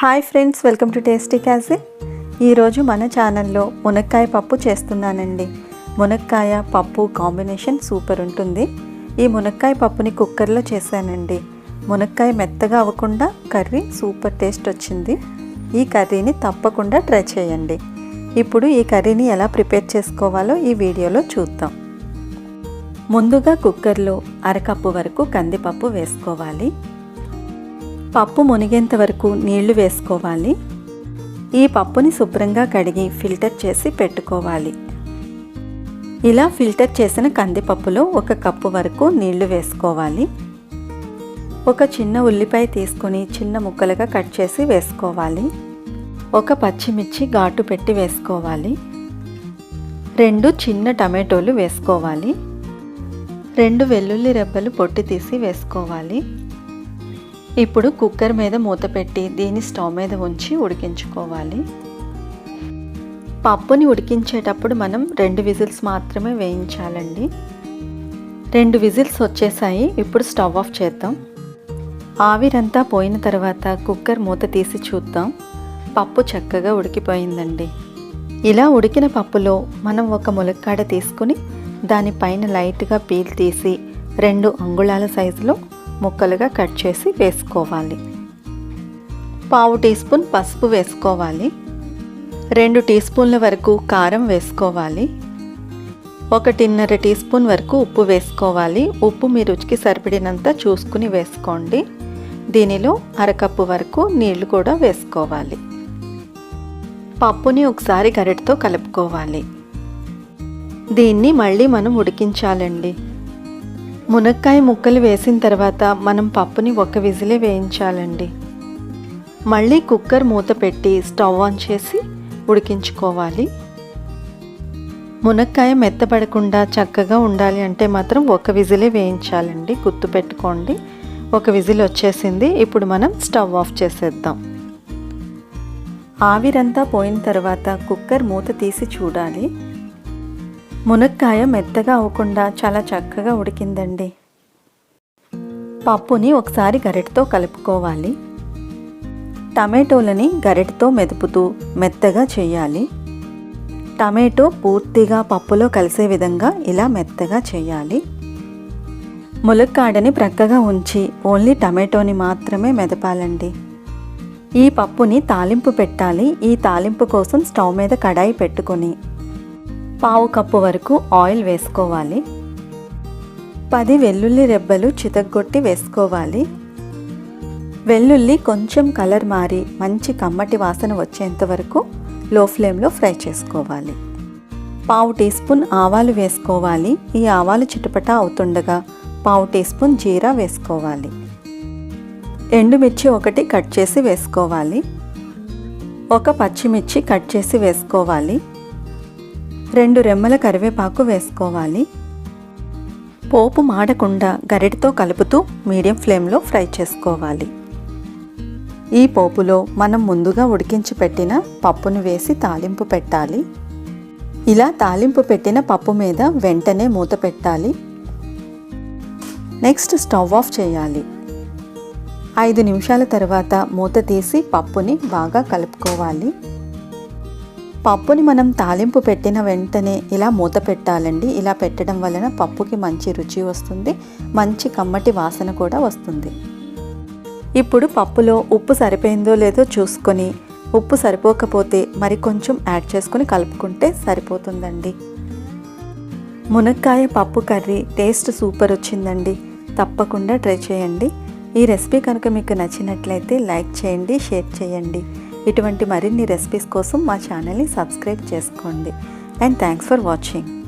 Hi friends welcome to tasty క్యాజే ఈరోజు మన ఛానల్లో మునక్కాయ పప్పు చేస్తున్నానండి. మునక్కాయ పప్పు కాంబినేషన్ సూపర్ ఉంటుంది. ఈ మునక్కాయ పప్పుని కుక్కర్లో చేశానండి. మునక్కాయ మెత్తగా అవ్వకుండా కర్రీ సూపర్ టేస్ట్ వచ్చింది. ఈ కర్రీని తప్పకుండా ట్రై చేయండి. ఇప్పుడు ఈ కర్రీని ఎలా ప్రిపేర్ చేసుకోవాలో ఈ వీడియోలో చూద్దాం. ముందుగా కుక్కర్లో అరకప్పు వరకు కందిపప్పు వేసుకోవాలి. పప్పు మునిగేంత వరకు నీళ్ళు వేసుకోవాలి. ఈ పప్పుని శుభ్రంగా కడిగి ఫిల్టర్ చేసి పెట్టుకోవాలి. ఇలా ఫిల్టర్ చేసిన కందిపప్పులో ఒక కప్పు వరకు నీళ్ళు వేసుకోవాలి. ఒక చిన్న ఉల్లిపాయ తీసుకొని చిన్న ముక్కలుగా కట్ చేసి వేసుకోవాలి. ఒక పచ్చిమిర్చి ఘాటు పెట్టి వేసుకోవాలి. రెండు చిన్న టమాటోలు వేసుకోవాలి. రెండు వెల్లుల్లి రెబ్బలు పొట్టి తీసి వేసుకోవాలి. ఇప్పుడు కుక్కర్ మీద మూత పెట్టి దీన్ని స్టవ్ మీద ఉంచి ఉడికించుకోవాలి. పప్పుని ఉడికించేటప్పుడు మనం రెండు విజిల్స్ మాత్రమే వేయించాలండి. రెండు విజిల్స్ వచ్చేసాయి ఇప్పుడు స్టవ్ ఆఫ్ చేద్దాం. ఆవిరంతా పోయిన తర్వాత కుక్కర్ మూత తీసి చూద్దాం. పప్పు చక్కగా ఉడికిపోయిందండి. ఇలా ఉడికిన పప్పులో మనం ఒక ములక్కాడ తీసుకుని దానిపైన లైట్గా పీల్ తీసి రెండు అంగుళాల సైజులో ముక్కలుగా కట్ చేసి వేసుకోవాలి. పావు టీ స్పూన్ పసుపు వేసుకోవాలి. రెండు టీ స్పూన్ల వరకు కారం వేసుకోవాలి. ఒకటిన్నర టీ స్పూన్ వరకు ఉప్పు వేసుకోవాలి. ఉప్పు మీ రుచికి సరిపడినంత చూసుకుని వేసుకోండి. దీనిలో అరకప్పు వరకు నీళ్ళు కూడా వేసుకోవాలి. పప్పుని ఒకసారి గరిటతో కలుపుకోవాలి. దీన్ని మళ్ళీ మనం ఉడికించాలండి. మునక్కాయ ముక్కలు వేసిన తర్వాత మనం పప్పుని ఒక విజిలే వేయించాలండి. మళ్ళీ కుక్కర్ మూత పెట్టి స్టవ్ ఆన్ చేసి ఉడికించుకోవాలి. మునక్కాయ మెత్తపడకుండా చక్కగా ఉండాలి అంటే మాత్రం ఒక విజిలే వేయించాలండి. గుర్తు పెట్టుకోండి. ఒక విజిల్ వచ్చేసింది. ఇప్పుడు మనం స్టవ్ ఆఫ్ చేసేద్దాం. ఆవిరంతా పోయిన తర్వాత కుక్కర్ మూత తీసి చూడాలి. మునక్కాయ మెత్తగా అవ్వకుండా చాలా చక్కగా ఉడికిందండి. పప్పుని ఒకసారి గరిటతో కలుపుకోవాలి. టమాటోలని గరిటతో మెదుపుతూ మెత్తగా చేయాలి. టమాటో పూర్తిగా పప్పులో కలిసే విధంగా ఇలా మెత్తగా చేయాలి. ములక్కాడని ప్రక్కగా ఉంచి ఓన్లీ టమాటోని మాత్రమే మెదపాలండి. ఈ పప్పుని తాలింపు పెట్టాలి. ఈ తాలింపు కోసం స్టవ్ మీద కడాయి పెట్టుకొని పావు కప్పు వరకు ఆయిల్ వేసుకోవాలి. పది వెల్లుల్లి రెబ్బలు చితగ్గొట్టి వేసుకోవాలి. వెల్లుల్లి కొంచెం కలర్ మారి మంచి కమ్మటి వాసన వచ్చేంత వరకు లో ఫ్లేమ్లో ఫ్రై చేసుకోవాలి. పావు టీ స్పూన్ ఆవాలు వేసుకోవాలి. ఈ ఆవాలు చిటపట అవుతుండగా పావు టీ స్పూన్ జీరా వేసుకోవాలి. ఎండుమిర్చి ఒకటి కట్ చేసి వేసుకోవాలి. ఒక పచ్చిమిర్చి కట్ చేసి వేసుకోవాలి. రెండు రెమ్మల కరివేపాకు వేసుకోవాలి. పోపు మాడకుండా గరిటతో కలుపుతూ మీడియం ఫ్లేమ్లో ఫ్రై చేసుకోవాలి. ఈ పోపులో మనం ముందుగా ఉడికించి పెట్టిన పప్పును వేసి తాలింపు పెట్టాలి. ఇలా తాలింపు పెట్టిన పప్పు మీద వెంటనే మూత పెట్టాలి. నెక్స్ట్ స్టవ్ ఆఫ్ చేయాలి. ఐదు నిమిషాల తర్వాత మూత తీసి పప్పుని బాగా కలుపుకోవాలి. పప్పుని మనం తాలింపు పెట్టిన వెంటనే ఇలా మూత పెట్టాలండి. ఇలా పెట్టడం వలన పప్పుకి మంచి రుచి వస్తుంది. మంచి కమ్మటి వాసన కూడా వస్తుంది. ఇప్పుడు పప్పులో ఉప్పు సరిపోయిందో లేదో చూసుకొని ఉప్పు సరిపోకపోతే మరి కొంచెం యాడ్ చేసుకొని కలుపుకుంటే సరిపోతుందండి. మునక్కాయ పప్పు కర్రీ టేస్ట్ సూపర్ వచ్చిందండి. తప్పకుండా ట్రై చేయండి. ఈ రెసిపీ కనుక మీకు నచ్చినట్లయితే లైక్ చేయండి షేర్ చేయండి. ఇటువంటి మరిన్ని రెసిపీస్ కోసం మా ఛానల్ని సబ్స్క్రైబ్ చేసుకోండి. And thanks for watching